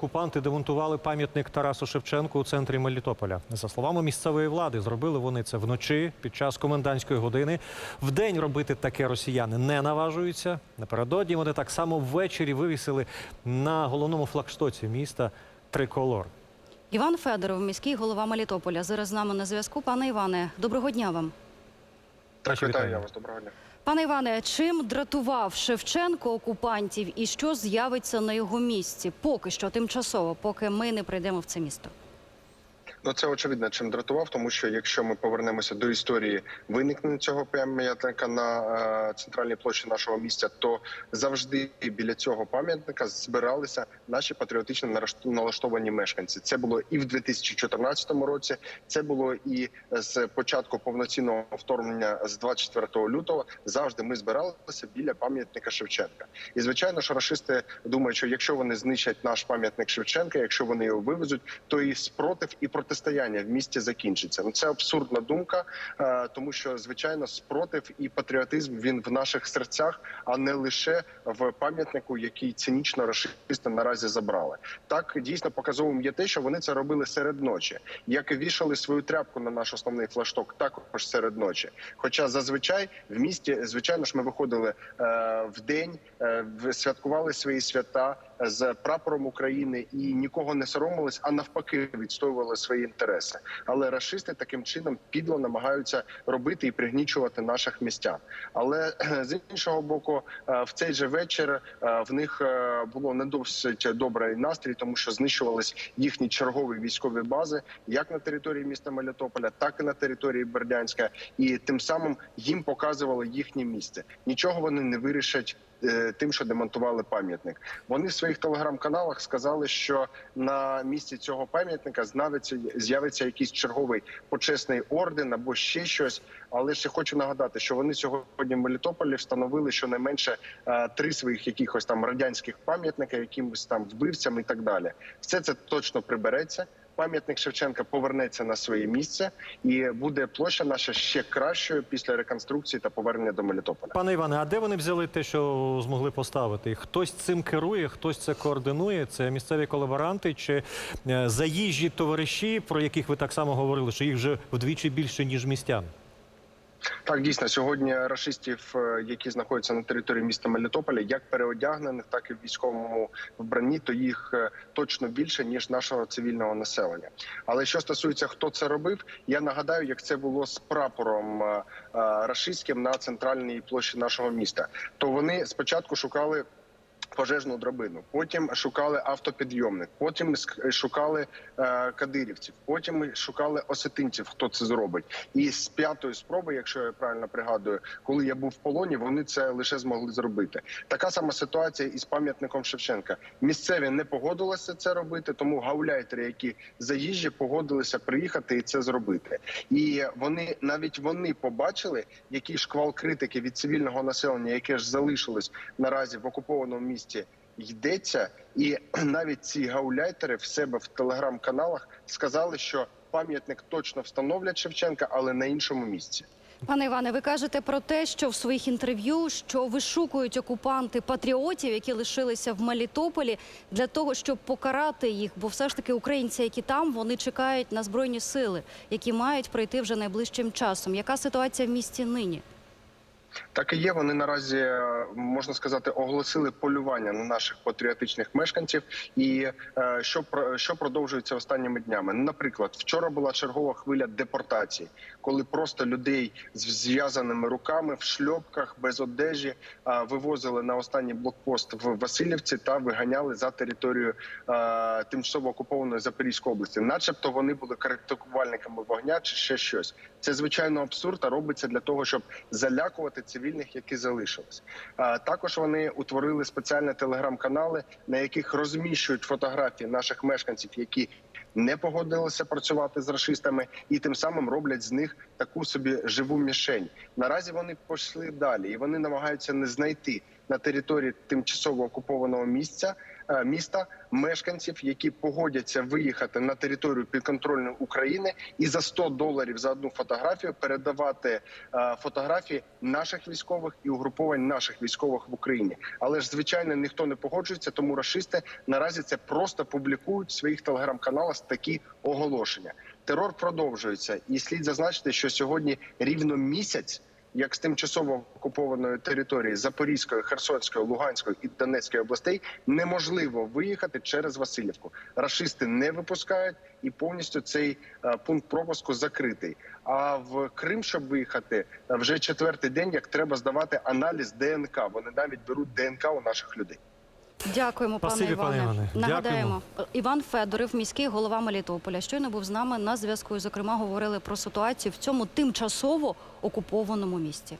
окупанти демонтували пам'ятник Тарасу Шевченку у центрі Мелітополя. За словами місцевої влади, зробили вони це вночі під час комендантської години. Вдень робити таке росіяни не наважуються. Напередодні вони так само ввечері вивісили на головному флагштоці міста триколор. Іван Федоров, міський голова Мелітополя. Зараз з нами на зв'язку. Пане Іване, доброго дня вам. Так, вітаю я вас, доброго дня. Пане Іване, чим дратував Шевченко окупантів і що з'явиться на його місці? Поки що тимчасово, поки ми не прийдемо в це місто. Ну це очевидно, чим дратував, тому що якщо ми повернемося до історії виникнення цього пам'ятника на е, центральній площі нашого місця, то завжди біля цього пам'ятника збиралися наші патріотично налаштовані мешканці. Це було і в 2014 році, це було і з початку повноцінного вторгнення з 24 лютого. Завжди ми збиралися біля пам'ятника Шевченка. І звичайно, що рашисти думають, що якщо вони знищать наш пам'ятник Шевченка, якщо вони його вивезуть, то і спротив і протистояння в місті закінчиться. Ну це абсурдна думка, е, тому що звичайно спротив і патріотизм він в наших серцях, а не лише в пам'ятнику, який цинічно рашисти наразі забрали. Так дійсно показовим є те, що вони це робили серед ночі, як і вішали свою тряпку на наш основний флашток, також серед ночі. Хоча зазвичай в місті, звичайно ж, ми виходили е, в день, е, святкували свої свята з прапором України і нікого не соромились, а навпаки, відстоювали свої інтереси. Але рашисти таким чином підло намагаються робити і пригнічувати наших містян. Але з іншого боку, е, в цей же вечір е, в них е, було не досить добрий настрій, тому що знищувались їхні чергові військові бази, як на території міста Мелітополя, так і на території Бердянська, і тим самим їм показували їхнє місце. Нічого вони не вирішать. Е, Тим, що демонтували пам'ятник, вони в своїх телеграм-каналах сказали, що на місці цього пам'ятника з'явиться якийсь черговий почесний орден або ще щось. Але ще хочу нагадати, що вони сьогодні в Мелітополі встановили щонайменше е, три своїх якихось там радянських пам'ятника, якимось там вбивцям і так далі. Все це точно прибереться. Пам'ятник Шевченка повернеться на своє місце, і буде площа наша ще кращою після реконструкції та повернення до Мелітополя. Пане Іване, а де вони взяли те, що змогли поставити? Хтось цим керує, хтось це координує. Це місцеві колаборанти чи е, заїжджі товариші, про яких ви так само говорили, що їх вже вдвічі більше ніж містян. Так, дійсно, сьогодні рашистів, е, які знаходяться на території міста Мелітополя, як переодягнених, так і в військовому вбранні, то їх е, точно більше ніж нашого цивільного населення. Але що стосується, хто це робив, я нагадаю, як це було з прапором е, рашистським на центральній площі нашого міста. То вони спочатку шукали. Пожежну драбину, потім шукали автопідйомник, потім шукали е, кадирівців, потім шукали осетинців, хто це зробить. І з п'ятої спроби, якщо я правильно пригадую, коли я був в полоні, вони це лише змогли зробити. Така сама ситуація із пам'ятником Шевченка. Місцеві не погодилися це робити, тому гауляйтери, які заїжджі, погодилися приїхати і це зробити. І вони навіть вони побачили, який шквал критики від цивільного населення, яке ж залишилось наразі в окупованому місті. Йдеться, і навіть ці гауляйтери в себе в телеграм-каналах сказали, що пам'ятник точно встановлять Шевченка, але на іншому місці. Пане Іване, ви кажете про те, що в своїх інтерв'ю що вишукують окупанти патріотів, які лишилися в Мелітополі, для того, щоб покарати їх, бо все ж таки українці, які там, вони чекають на збройні сили, які мають прийти вже найближчим часом. Яка ситуація в місті нині? Так і є. Вони наразі е, можна сказати оголосили полювання на наших патріотичних мешканців. І е, що що продовжується останніми днями? Наприклад, вчора була чергова хвиля депортації, коли просто людей з зв'язаними руками в шльопках без одежі е, вивозили на останній блокпост в Васильівці та виганяли за територію тимчасово окупованої Запорізької області, начебто вони були коректувальниками вогня чи ще щось. Це звичайно абсурд, а робиться для того, щоб залякувати цивільних, які залишились. Також вони утворили спеціальні телеграм-канали, на яких розміщують фотографії наших мешканців, які не погодилися працювати з рашистами, і тим самим роблять з них таку собі живу мішень. Наразі вони пішли далі, і вони намагаються не знайти на території тимчасово окупованого місця міста мешканців, які погодяться виїхати на територію підконтрольної України і за 100 доларів за одну фотографію передавати е, фотографії наших військових і угруповань наших військових в Україні. Але ж звичайно ніхто не погоджується, тому рашисти наразі це просто публікують в своїх телеграм-каналах такі оголошення. Терор продовжується, і слід зазначити, що сьогодні рівно місяць. Як з тимчасово окупованої території Запорізької, Херсонської, Луганської і Донецької областей неможливо виїхати через Васильівку. Рашисти не випускають і повністю цей е, пункт пропуску закритий. А в Крим, щоб виїхати, е, вже четвертий день, як треба здавати аналіз ДНК. Вони навіть беруть ДНК у наших людей. Дякуємо, пане Іване. пане Іване. Нагадаємо, Іван Федоров, міський голова Мелітополя, щойно був з нами на зв'язку. І, Зокрема, говорили про ситуацію в цьому тимчасово окупованому місті.